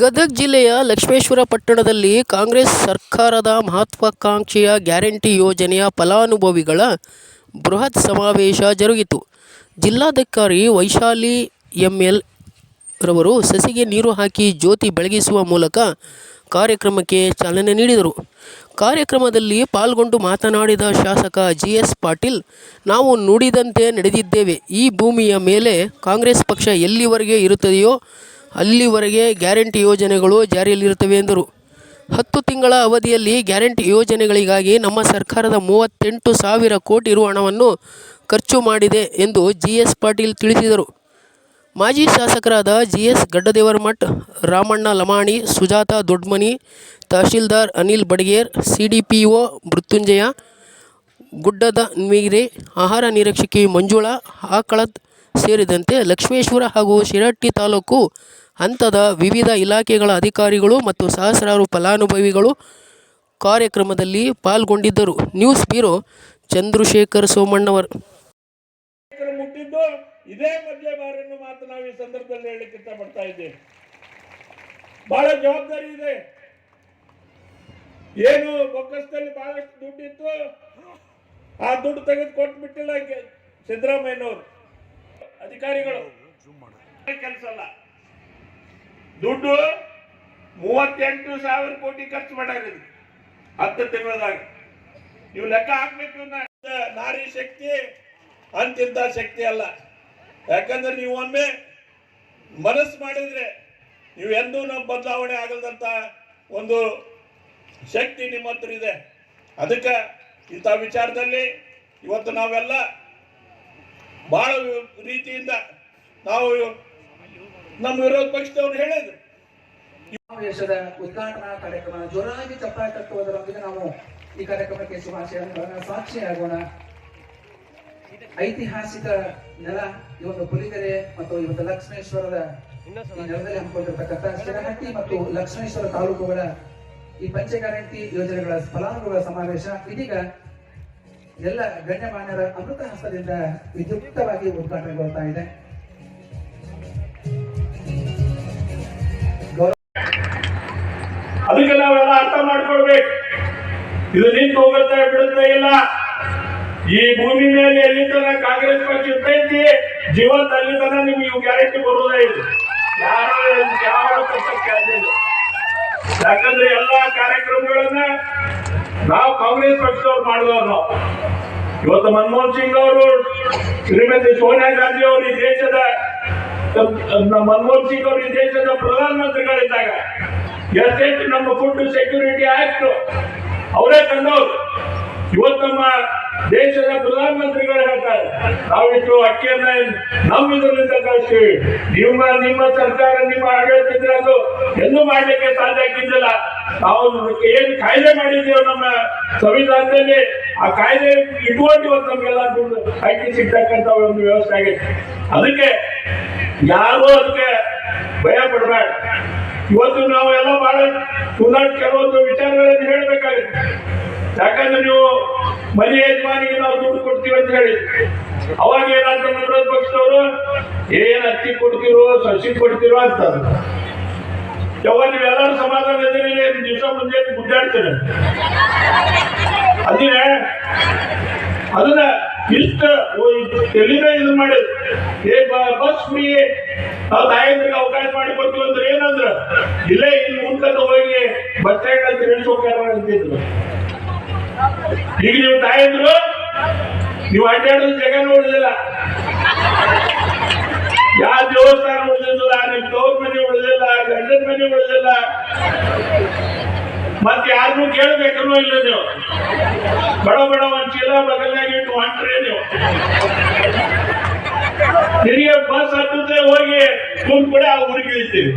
ಗದಗ ಜಿಲ್ಲೆಯ ಲಕ್ಷ್ಮೇಶ್ವರ ಪಟ್ಟಣದಲ್ಲಿ ಕಾಂಗ್ರೆಸ್ ಸರ್ಕಾರದ ಮಹತ್ವಾಕಾಂಕ್ಷೆಯ ಗ್ಯಾರಂಟಿ ಯೋಜನೆಯ ಫಲಾನುಭವಿಗಳ ಬೃಹತ್ ಸಮಾವೇಶ ಜರುಗಿತು. ಜಿಲ್ಲಾಧಿಕಾರಿ ವೈಶಾಲಿ ಎಂಎಲ್ ರವರು ಸಸಿಗೆ ನೀರು ಹಾಕಿ ಜ್ಯೋತಿ ಬೆಳಗಿಸುವ ಮೂಲಕ ಕಾರ್ಯಕ್ರಮಕ್ಕೆ ಚಾಲನೆ ನೀಡಿದರು. ಕಾರ್ಯಕ್ರಮದಲ್ಲಿ ಪಾಲ್ಗೊಂಡು ಮಾತನಾಡಿದ ಶಾಸಕ ಜಿ ಎಸ್ ಪಾಟೀಲ್, ನಾವು ನುಡಿದಂತೆ ನಡೆದಿದ್ದೇವೆ. ಈ ಭೂಮಿಯ ಮೇಲೆ ಕಾಂಗ್ರೆಸ್ ಪಕ್ಷ ಎಲ್ಲಿವರೆಗೆ ಇರುತ್ತದೆಯೋ ಅಲ್ಲಿವರೆಗೆ ಗ್ಯಾರಂಟಿ ಯೋಜನೆಗಳು ಜಾರಿಯಲ್ಲಿರುತ್ತವೆ ಎಂದರು. ಹತ್ತು ತಿಂಗಳ ಅವಧಿಯಲ್ಲಿ ಗ್ಯಾರಂಟಿ ಯೋಜನೆಗಳಿಗಾಗಿ ನಮ್ಮ ಸರ್ಕಾರದ ಮೂವತ್ತೆಂಟು ಸಾವಿರ ಕೋಟಿ ರು ಹಣವನ್ನು ಖರ್ಚು ಮಾಡಿದೆ ಎಂದು ಜಿ ಎಸ್ ಪಾಟೀಲ್ ತಿಳಿಸಿದರು. ಮಾಜಿ ಶಾಸಕರಾದ G S Gaddadevaramath, Ramanna Lamani, Sujata Dodmani, tahsildar Anil Badager, C D P O Mrityunjaya, ಗುಡ್ಡದ ನೀರೆ ಆಹಾರ ನಿರೀಕ್ಷಕಿ ಮಂಜುಳಾ, ಆಕಳದ್ ಸೇರಿದಂತೆ ಲಕ್ಷ್ಮೇಶ್ವರ ಹಾಗೂ ಶಿರಹಟ್ಟಿ ತಾಲೂಕು ಹಂತದ ವಿವಿಧ ಇಲಾಖೆಗಳ ಅಧಿಕಾರಿಗಳು ಮತ್ತು ಸಹಸ್ರಾರು ಫಲಾನುಭವಿಗಳು ಕಾರ್ಯಕ್ರಮದಲ್ಲಿ ಪಾಲ್ಗೊಂಡಿದ್ದರು. News bureau Chandrashekar Somannavar. ಇದೇ ಮೊದಲೇ ಬಾರಿಯನ್ನು ಮಾತು ನಾವು ಈ ಸಂದರ್ಭದಲ್ಲಿ ಹೇಳಲಿಕ್ಕೆ ಇಷ್ಟಪಡ್ತಾ ಇದ್ದೇವೆ. ಬಹಳ ಜವಾಬ್ದಾರಿ ಇದೆ. ಏನು ಬೊಕ್ಕಸದಲ್ಲಿ ಬಹಳಷ್ಟು ದುಡ್ಡಿತ್ತು. ಆ ದುಡ್ಡು ತೆಗೆದು ಕೊಟ್ಬಿಟ್ಟಿಲ್ಲ ಬಿಟ್ಟಿಲ್ಲ ಸಿದ್ದರಾಮಯ್ಯನವರು. ಅಧಿಕಾರಿಗಳು. ಕೆಲಸ ಅಲ್ಲ. ದುಡ್ಡು ಮೂವತ್ತೆಂಟು ಸಾವಿರ ಕೋಟಿ ಖರ್ಚು ಮಾಡ್ಯಾರ. ಹತ್ತು ತಿಂಗಳದಾಗ ನೀವು ಲೆಕ್ಕ ಹಾಕ್ಬೇಕು. ನಾರಿ ಶಕ್ತಿ, ಅಂತಿಂತ ಶಕ್ತಿ ಅಲ್ಲ ಯಾಕಂದ್ರೆ ನೀವು ಒಮ್ಮೆ ಮನಸ್ಸು ಮಾಡಿದ್ರೆ ನೀವು ಎಂದೂ ನಮ್ಮ ಬದಲಾವಣೆ ಆಗಲ್ದಂತ ಒಂದು ಶಕ್ತಿ ನಿಮ್ಮ ಹತ್ರ ಇದೆ ಅದಕ್ಕೆ ಇಂಥ ವಿಚಾರದಲ್ಲಿ ಇವತ್ತು ನಾವೆಲ್ಲ ಬಹಳ ರೀತಿಯಿಂದ ನಾವು ನಮ್ಮ ವಿರೋಧ ಪಕ್ಷದವ್ರು ಹೇಳಿದ್ರು. ಸಮಾವೇಶದ ಉದ್ಘಾಟನಾ ಕಾರ್ಯಕ್ರಮ, ಜೋರಾಗಿ ಚಪ್ಪಾಳೆ ತಟ್ಟುವುದರೊಂದಿಗೆ ನಾವು ಈ ಕಾರ್ಯಕ್ರಮಕ್ಕೆ ಶುಭಾಶಯಗಳನ್ನು ಸಾಕ್ಷಿಯಾಗೋಣ ಐತಿಹಾಸಿಕ ನೆಲ, ಈ ಒಂದು ಪುಲಿಗೆರೆ ಮತ್ತು ಇವತ್ತು ಲಕ್ಷ್ಮೇಶ್ವರದ ನೆಲದಲ್ಲಿ ಹಮ್ಮಿಕೊಂಡಿರ್ತಕ್ಕಂಥ ಶಿರಹಟ್ಟಿ ಮತ್ತು ಲಕ್ಷ್ಮೇಶ್ವರ ತಾಲೂಕುಗಳ ಈ ಪಂಚ ಗ್ಯಾರಂಟಿ ಯೋಜನೆಗಳ ಫಲಾನುಭವಿಗಳ ಸಮಾವೇಶ. ಇದೀಗ ಎಲ್ಲ ಗಣ್ಯಮಾನ್ಯರ ಅಮೃತ ಹಸ್ತದಿಂದ ವಿದ್ಯುಕ್ತವಾಗಿ ಉದ್ಘಾಟನೆಗೊಳ್ತಾ ಇದೆ. ಅದಕ್ಕೆ ನಾವೆಲ್ಲ ಅರ್ಥ ಮಾಡ್ಕೊಳ್ಬೇಕು. ಇದು ನಿಂತು ಹೋಗುತ್ತೆ, ಬಿಡುತ್ತೆ ಇಲ್ಲ. ಈ ಭೂಮಿ ಮೇಲೆ ಎಲ್ಲಿ ಕಾಂಗ್ರೆಸ್ ಪಕ್ಷ ಇರ್ತೈತಿ ಜೀವಂತ ಅಲ್ಲಿ ತನ ನಿಮ್ಗೆ ಇವು ಗ್ಯಾರಂಟಿ ಬರುವುದೇ ಇಲ್ಲ. ಯಾರು ಯಾವ ಯಾಕಂದ್ರೆ ಎಲ್ಲಾ ಕಾರ್ಯಕ್ರಮಗಳನ್ನ ನಾವು ಕಾಂಗ್ರೆಸ್ ಪಕ್ಷದವ್ರು ಮಾಡಿದವ್ರು ಇವತ್ತು ಮನಮೋಹನ್ ಸಿಂಗ್ ಅವರು, ಶ್ರೀಮತಿ ಸೋನಿಯಾ ಗಾಂಧಿ ಅವರು ಈ ದೇಶದ ಮನಮೋಹನ್ ಸಿಂಗ್ ಅವರು ಈ ದೇಶದ ಪ್ರಧಾನಮಂತ್ರಿಗಳಿದ್ದಾಗ ಎಷ್ಟೆಷ್ಟು ನಮ್ಮ ಫುಡ್ ಸೆಕ್ಯೂರಿಟಿ ಆಕ್ಟ್ ಅವರೇ ತಂದವರು. ಇವತ್ತು ನಮ್ಮ ದೇಶದ ಪ್ರಧಾನಮಂತ್ರಿಗಳು ಹೇಳ್ತಾರೆ ನಾವಿಷ್ಟು ಅಕ್ಕಿಯನ್ನ ನಮ್ಮ ಇದರಿಂದ ಕಳಿಸ್ತೀವಿ. ನಿಮ್ಮ ನಿಮ್ಮ ಸರ್ಕಾರ, ನಿಮ್ಮ ಆಡಳಿತ ಅದು ಎಂದು ಮಾಡಲಿಕ್ಕೆ ಸಾಧ್ಯ ಆಗಿದ್ದಿಲ್ಲ ನಾವು ಏನ್ ಕಾಯ್ದೆ ಮಾಡಿದ್ದೇವೆ ನಮ್ಮ ಸಂವಿಧಾನದಲ್ಲಿ, ಆ ಕಾಯ್ದೆ ಇಟ್ಕೊಂಡು ಇವತ್ತು ನಮಗೆಲ್ಲ ದುಡ್ಡು ಅಕ್ಕಿ ಸಿಗ್ತಕ್ಕಂಥ ಒಂದು ವ್ಯವಸ್ಥೆ ಆಗಿದೆ. ಅದಕ್ಕೆ ಯಾರು ಅದಕ್ಕೆ ಭಯ ಪಡಬೇಡ. ಇವತ್ತು ನಾವು ಎಲ್ಲ ಬಹಳ ಪುನಃ ಕೆಲವೊಂದು ವಿಚಾರಗಳನ್ನು ಹೇಳ್ಬೇಕಾಗಿತ್ತು ಯಾಕಂದ್ರೆ ನೀವು ಮನೆ ಯಜಮಾನಿಗೆ ನಾವು ದುಡ್ಡು ಕೊಡ್ತೀವಿ ಅಂತ ಹೇಳಿ. ಅವಾಗ ಏನಾದ್ರು ವಿರೋಧ ಪಕ್ಷದವರು, ಏನ್ ಅಕ್ಕಿ ಕೊಡ್ತಿರೋ, ಸಸಿ ಕೊಡ್ತಿರೋ ಅಂತ ಯಾವಾಗ ನೀವೆಲ್ಲರೂ ಸಮಾಧಾನ ಇದ್ದೀರಿ ದಿವಸ ಮುಂದೆ ಗುಡ್ಡಾಡ್ತೀರ ಅದೇ, ಅದನ್ನ ಇಷ್ಟ ತೆಲಿನ ಇದು ಮಾಡಿ ಏ ಬಸ್ ಫ್ರೀ ನಾವು ತಾಯಂದ್ರಿಗೆ ಅವಕಾಶ ಮಾಡಿ ಕೊಡ್ತೀವಿ ಅಂದ್ರೆ ಏನಂದ್ರ, ಇಲ್ಲೇ ಇಲ್ಲಿ ಮುಂದ್ಕಂತ ಹೋಗಿ ಬಸ್ ಸ್ಟ್ಯಾಂಡ್ ಅಂತ ಅಂತಿದ್ರು ಈಗ ನೀವು ತಾಯಂದ್ರು, ನೀವು ಅಡ್ಡಾಡೋದು ಜಗ ನೋಡಿದಿಲ್ಲ. ಯಾವ ದೇವಸ್ಥಾನ ಉಳಿದಿಲ್ಲ ನಿಮ್ ತವ್ರ ಮನೆ ಉಳಿದಿಲ್ಲ, ಗಂಡನ ಮನೆ ಉಳಿದಿಲ್ಲ. ಮತ್ತೆ ಯಾರನ್ನೂ ಕೇಳ್ಬೇಕನ್ನೋ ಇಲ್ಲ ನೀವು. ಬಡ ಬಡ ಒಂದ್ ಚೀಲ ಬಗಲ್ನಾಗ ಇಟ್ಟು ಹೊಂಟ್ರಿ ನೀವು. ನಿನಗೆ ಬಸ್ ಹತ್ತುತ್ತೆ ಹೋಗಿ ಕುಂತ್ ಕೂಡ ಇಳಿತೀವಿ